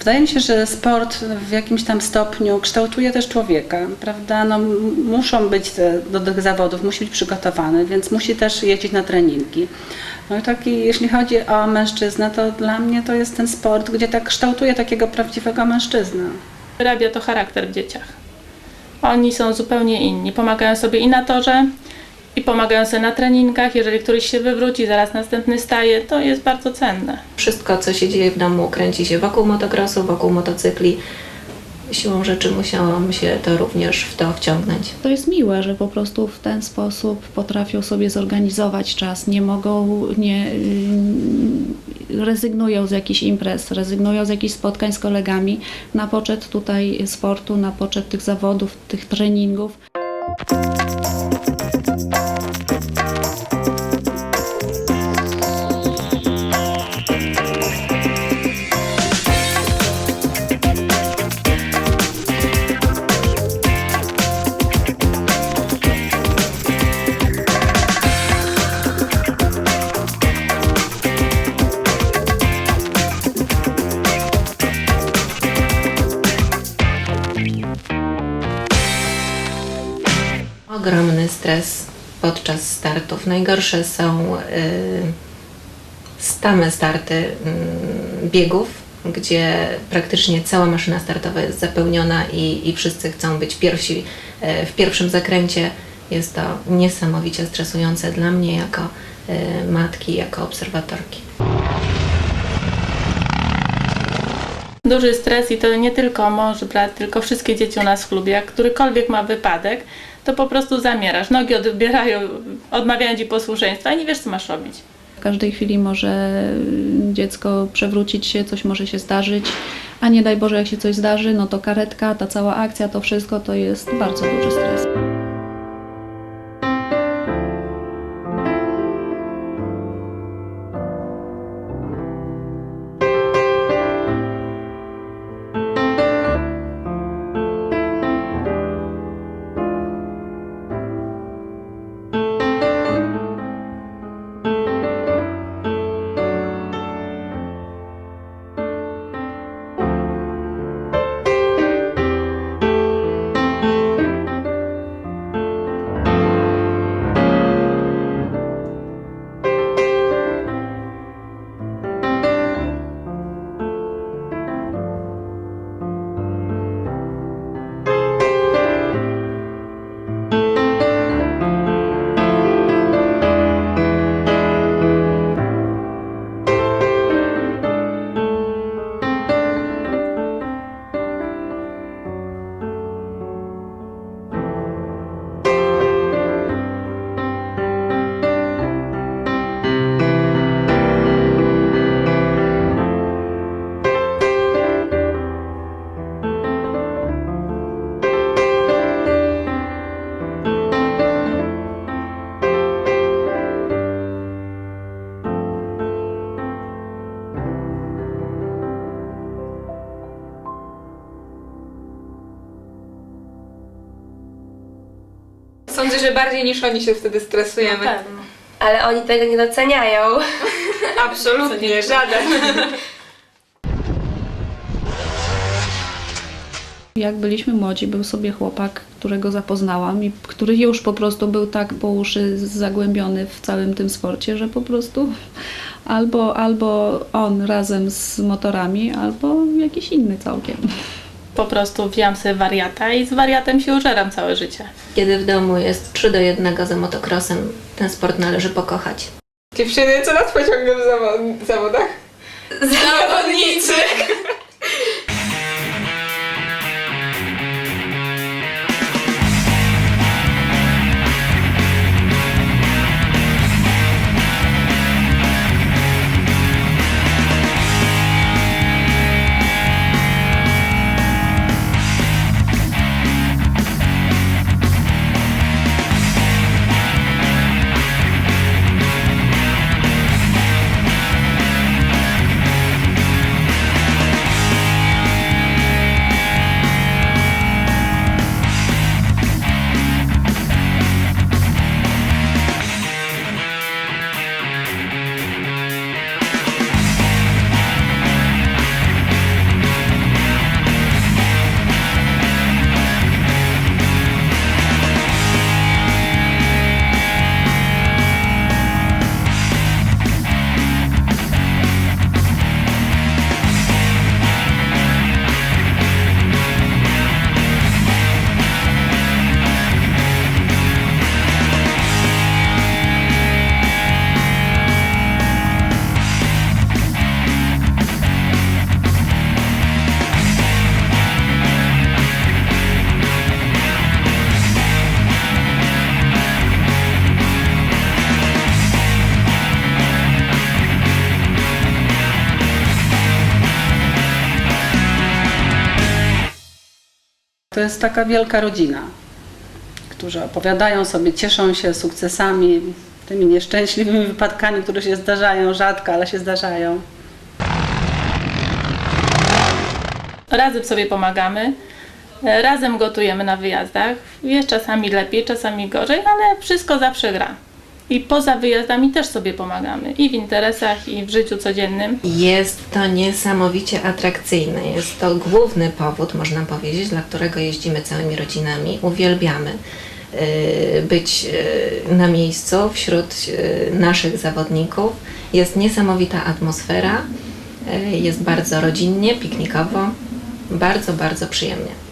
Wydaje mi się, że sport w jakimś tam stopniu kształtuje też człowieka, prawda? No, muszą być do tych zawodów, musi być przygotowany, więc musi też jeździć na treningi. No i taki, jeśli chodzi o mężczyznę, to dla mnie to jest ten sport, gdzie tak kształtuje takiego prawdziwego mężczyznę. Wyrabia to charakter w dzieciach. Oni są zupełnie inni. Pomagają sobie i na torze, i pomagają sobie na treningach. Jeżeli któryś się wywróci, zaraz następny staje, to jest bardzo cenne. Wszystko, co się dzieje w domu, kręci się wokół motocrossu, wokół motocykli. Siłą rzeczy musiałam się to również w to wciągnąć. To jest miłe, że po prostu w ten sposób potrafią sobie zorganizować czas, nie mogą, nie y, rezygnują z jakichś imprez, rezygnują z jakichś spotkań z kolegami na poczet tutaj sportu, na poczet tych zawodów, tych treningów. Ogromny stres podczas startów. Najgorsze są y, stame starty y, biegów, gdzie praktycznie cała maszyna startowa jest zapełniona i, i wszyscy chcą być pierwsi y, w pierwszym zakręcie. Jest to niesamowicie stresujące dla mnie jako y, matki, jako obserwatorki. Duży stres i to nie tylko mąż, brat, tylko wszystkie dzieci u nas w klubie. Jak którykolwiek ma wypadek, to po prostu zamierasz. Nogi odbierają, odmawiają ci posłuszeństwa i nie wiesz, co masz robić. W każdej chwili może dziecko przewrócić się, coś może się zdarzyć, a nie daj Boże, jak się coś zdarzy, no to karetka, ta cała akcja, to wszystko to jest bardzo duży stres. Że bardziej niż oni się wtedy stresujemy. Ale oni tego nie doceniają. Absolutnie, żaden. Jak byliśmy młodzi, był sobie chłopak, którego zapoznałam i który już po prostu był tak po uszy zagłębiony w całym tym sporcie, że po prostu albo, albo on razem z motorami, albo jakiś inny całkiem. Po prostu wziąłam sobie wariata i z wariatem się użeram całe życie. Kiedy w domu jest 3 do 1 za motocrossem, ten sport należy pokochać. Dziewczyny, co nas pociąga w zawo- zawodach? Zawodnicy! To jest taka wielka rodzina, którzy opowiadają sobie, cieszą się sukcesami, tymi nieszczęśliwymi wypadkami, które się zdarzają rzadko, ale się zdarzają. Razem sobie pomagamy, razem gotujemy na wyjazdach. Jest czasami lepiej, czasami gorzej, ale wszystko zawsze gra. I poza wyjazdami też sobie pomagamy. I w interesach, i w życiu codziennym. Jest to niesamowicie atrakcyjne. Jest to główny powód, można powiedzieć, dla którego jeździmy całymi rodzinami. Uwielbiamy y, być y, na miejscu wśród y, naszych zawodników. Jest niesamowita atmosfera, jest bardzo rodzinnie, piknikowo, bardzo, bardzo przyjemnie.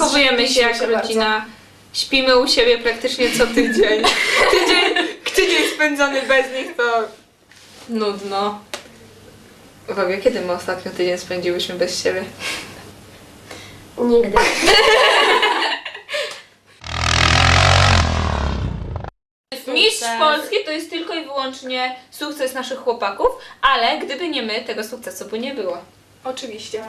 Zachowujemy się jak rodzina. Śpimy u siebie praktycznie co tydzień. tydzień. Tydzień spędzony bez nich to nudno. Uwaga, kiedy my ostatnio tydzień spędziłyśmy bez siebie? Nigdy. Mistrz Polski to jest tylko i wyłącznie sukces naszych chłopaków, ale gdyby nie my, tego sukcesu by nie było. Oczywiście.